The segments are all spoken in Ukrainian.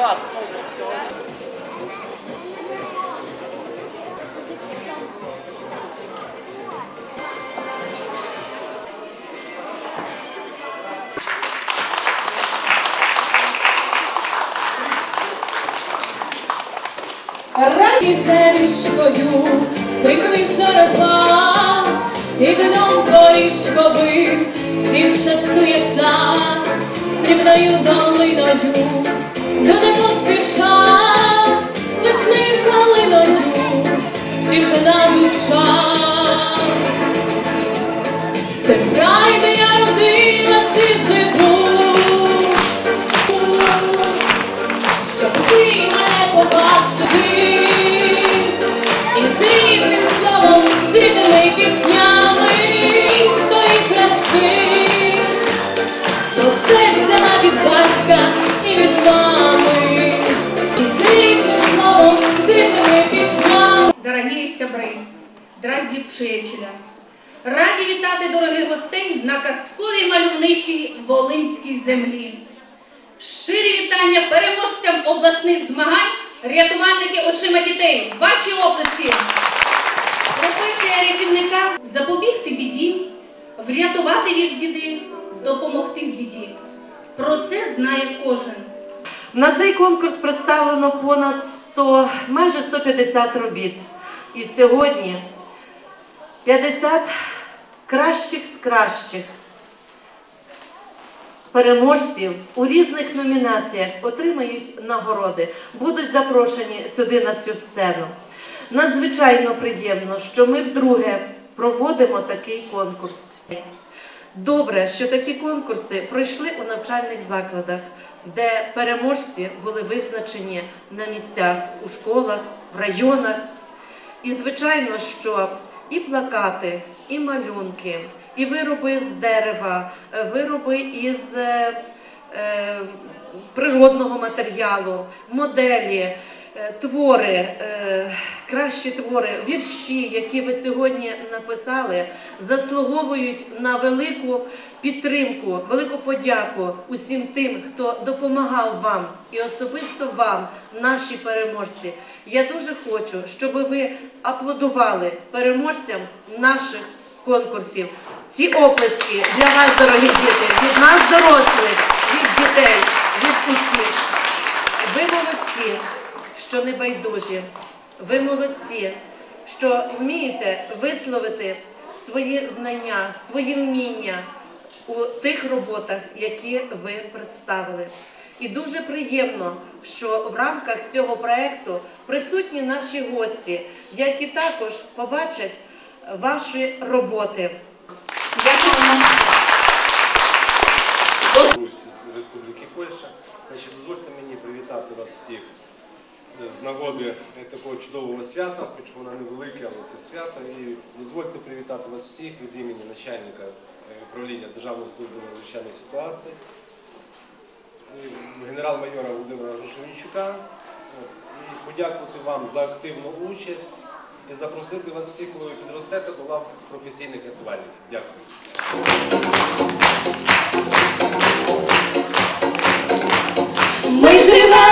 багато. Раді землічкою стикли сорока, і вином горішко бив, всіх щастує сам, стрібною долиною. Beautiful creature. Вчителя, раді вітати дорогих гостей на казковій мальовничій Волинській землі. Щирі вітання переможцям обласних змагань, рятувальники очима дітей. Ваші оплески! Професія рятівника запобігти біді, врятувати від біди, допомогти біді. Про це знає кожен. На цей конкурс представлено понад 100, майже 150 робіт. І сьогодні 50 кращих з кращих переможців у різних номінаціях отримають нагороди, будуть запрошені сюди на цю сцену. Надзвичайно приємно, що ми вдруге проводимо такий конкурс. Добре, що такі конкурси пройшли у навчальних закладах, де переможці були визначені на місцях у школах, в районах. І звичайно, що і плакати, і малюнки, і вироби з дерева, е, вироби із е, е, природного матеріалу, моделі, твори, е, кращі твори, вірші, які ви сьогодні написали, заслуговують на велику підтримку, велику подяку усім тим, хто допомагав вам і особисто вам, наші переможці. Я дуже хочу, щоб ви аплодували переможцям наших конкурсів. Ці оплески для вас, дорогі діти, від нас, дорослих, від дітей, від усіх. Ви молодці, що не байдужі. Ви молодці, що вмієте висловити свої знання, свої вміння у тих роботах, які ви представили. І дуже приємно, що в рамках цього проекту присутні наші гості, які також побачать ваші роботи. З Республіки Польща. Значить, дозвольте мені привітати вас всіх з нагоди такого чудового свята, хоч воно невелике, але це свято. І дозвольте привітати вас всіх від імені начальника е, управління Державної служби надзвичайних ситуацій, і генерал-майора Володимира Грушевничука. І подякувати вам за активну участь і запросити вас всіх, коли ви підростете, до лав професійних рятувальників. Дякую. Ми живемо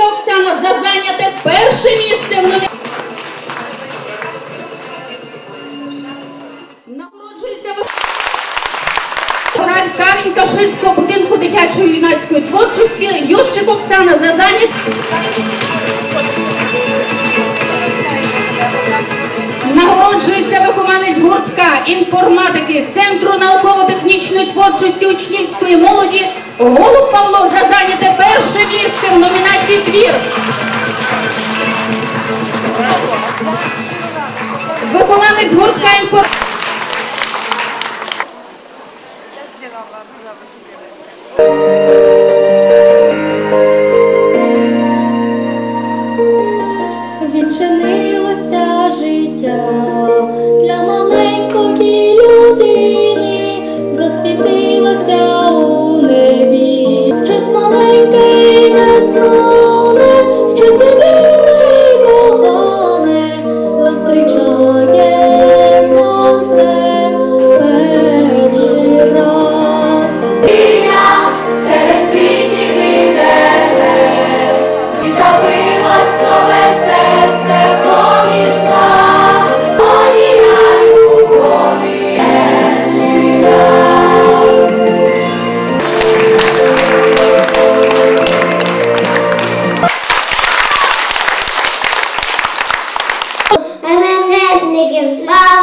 Шоломіцька Оксана за зайняте перше місце в номі... Нагороджується Граль камінь Каширського будинку дитячої юнацької творчості Ющик Оксана за зайняте Нагороджується вихованець гуртка інформатики Центру науково-технічної творчості учнівської молоді Голуб Павло за зайняте перше місце в номінації твір. Вихованець гуртка інформатики.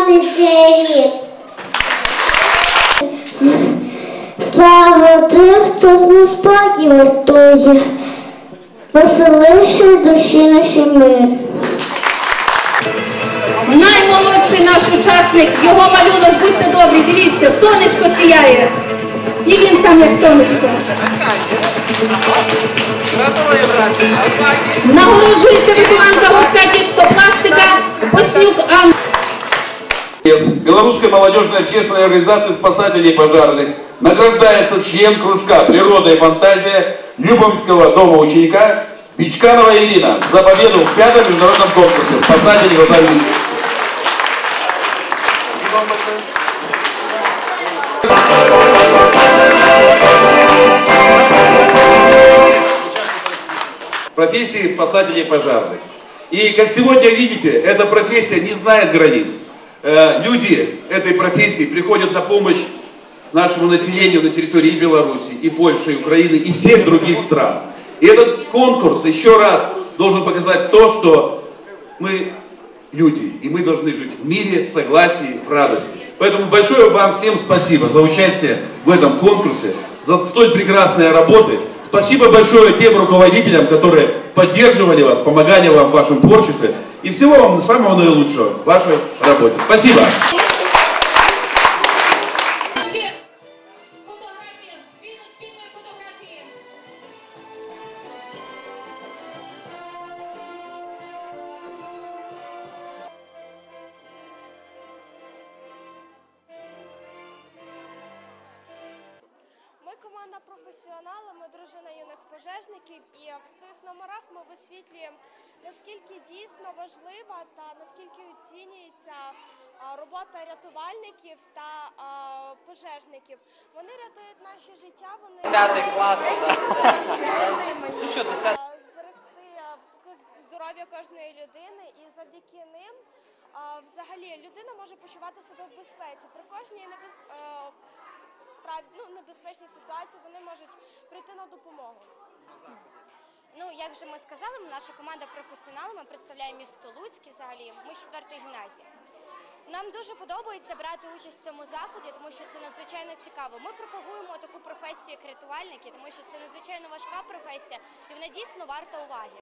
Рік. Слава тих, хто з неспокій вартує, веселивши душі наші мир. Наймолодший наш учасник, його малюнок, будьте добрі, дивіться, сонечко сіяє. І він сам як сонечко. Нагороджується вихованка гуртка тістопластика Поснюк Анна. Из Белорусской молодежной общественной организации спасателей пожарных награждается член кружка «Природа и фантазия» Любомского дома ученика Пичканова Ирина за победу в пятом международном конкурсе «Спасатели любви». профессии спасателей пожарных. И как сегодня видите, эта профессия не знает границ. Э, Люди этой профессии приходят на помощь нашему населению на территории и Беларуси, и Польши, и Украины, и всех других стран. И этот конкурс еще раз должен показать то, что мы люди, и мы должны жить в мире, в согласии, в радости. Поэтому большое вам всем спасибо за участие в этом конкурсе, за столь прекрасные работы. Спасибо большое тем руководителям, которые поддерживали вас, помогали вам в вашем творчестве. И всего вам самого наилучшего в вашей работе. Спасибо. Команда професіонали, ми дружина юних пожежників, і в своїх номерах ми висвітлюємо наскільки дійсно важлива та наскільки оцінюється робота рятувальників та пожежників. Вони рятують наші життя, вони Десятий клас, Ну здоров'я кожної людини, і завдяки ним взагалі людина може почувати себе в безпеці. При кожній небез... справді ну, небезпечній ситуації вони можуть прийти на допомогу. Ну, як вже ми сказали, наша команда професіонал, ми представляємо місто Луцьк і взагалі ми з 4 гімназії. Нам дуже подобається брати участь в цьому заході, тому що це надзвичайно цікаво. Ми пропагуємо таку професію як рятувальники, тому що це надзвичайно важка професія і вона дійсно варта уваги.